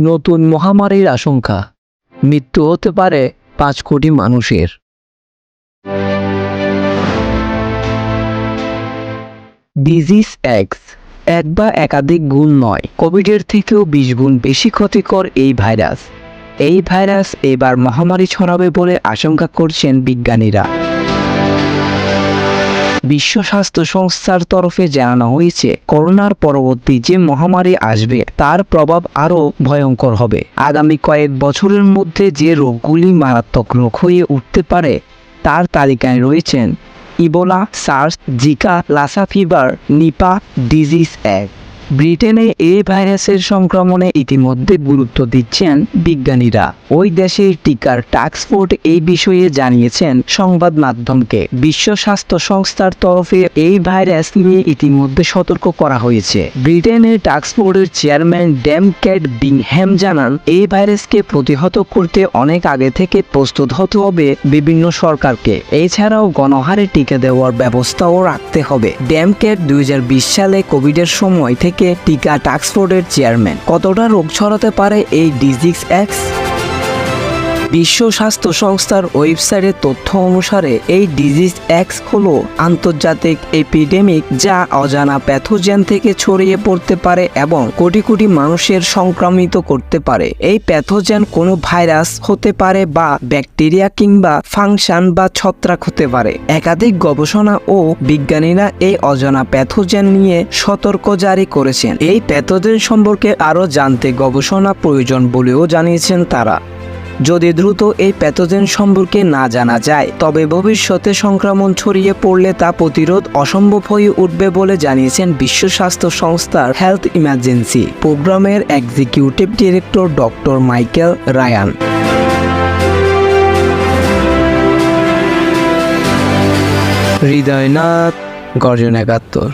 নতুন মহামারীর আশঙ্কা। মৃত্যু হতে পারে পাঁচ কোটি মানুষের। ডিজিজ এক্স এক বা একাধিক গুণ নয়। কোভিডের থেকেও বিশ গুণ বেশি ক্ষতিকর এই ভাইরাস। এই ভাইরাস এবার মহামারী ছড়াবে বলে আশঙ্কা করছেন বিজ্ঞানীরা। বিশ্ব স্বাস্থ্য সংস্থার তরফে জানানো হয়েছে, করোনার পরবর্তী যে মহামারী আসবে, তার প্রভাব আরও ভয়ঙ্কর হবে। আগামী কয়েক বছরের মধ্যে যে রোগগুলি মারাত্মক রোগ হয়ে উঠতে পারে, তার তালিকায় রয়েছেন Ebola, SARS, Zika, Lassa fever, Nipah, disease এক। ব্রিটেনে এই ভাইরাসের সংক্রমণে ইতিমধ্যে গুরুত্ব দিচ্ছেন বিজ্ঞানীরা। ওই দেশের টিকার টাস্কফোর্স এই বিষয়ে জানিয়েছেন সংবাদ মাধ্যমকে। বিশ্ব স্বাস্থ্য সংস্থার তরফে এই ভাইরাস নিয়ে ইতিমধ্যে সতর্ক করা হয়েছে। ব্রিটেনের টাস্কফোর্সের চেয়ারম্যান ড্যাম ক্যাট বিংহ্যাম জানান এই ভাইরাসকে প্রতিহত করতে অনেক আগে থেকে প্রস্তুত হতে হবে বিভিন্ন সরকারকে। এছাড়াও গণহারে টিকা দেওয়ার ব্যবস্থাও রাখতে হবে। ড্যাম ক্যাট দুই হাজার বিশ সালে কোভিডের সময় থেকে টিকা টাস্কফোর্ডের চেয়ারম্যান। কতটা রোগ ছড়াতে পারে এই ডিজিক্স এক্স? বিশ্ব স্বাস্থ্য সংস্থার ওয়েবসাইটের তথ্য অনুসারে, এই ডিজিজ এক্স হল আন্তর্জাতিক এপিডেমিক যা অজানা প্যাথোজেন থেকে ছড়িয়ে পড়তে পারে এবং কোটি কোটি মানুষের সংক্রামিত করতে পারে। এই প্যাথোজেন কোনো ভাইরাস হতে পারে বা ব্যাকটেরিয়া কিংবা ফাংশন বা ছত্রাক হতে পারে। একাধিক গবেষণা ও বিজ্ঞানীরা এই অজানা প্যাথোজেন নিয়ে সতর্ক জারি করেছেন। এই প্যাথোজেন সম্পর্কে আরও জানতে গবেষণা প্রয়োজন বলেও জানিয়েছেন তারা। যদি দ্রুত এই প্যাথোজেন সম্পর্কে না জানা যায়, তবে ভবিষ্যতে সংক্রমণ ছড়িয়ে পড়লে তা প্রতিরোধ অসম্ভব হয়ে উঠবে বলে জানিয়েছেন বিশ্ব স্বাস্থ্য সংস্থার হেলথ ইমার্জেন্সি প্রোগ্রামের executive director doctor Michael Ryan. Hridaynath, গর্জন একাত্তর।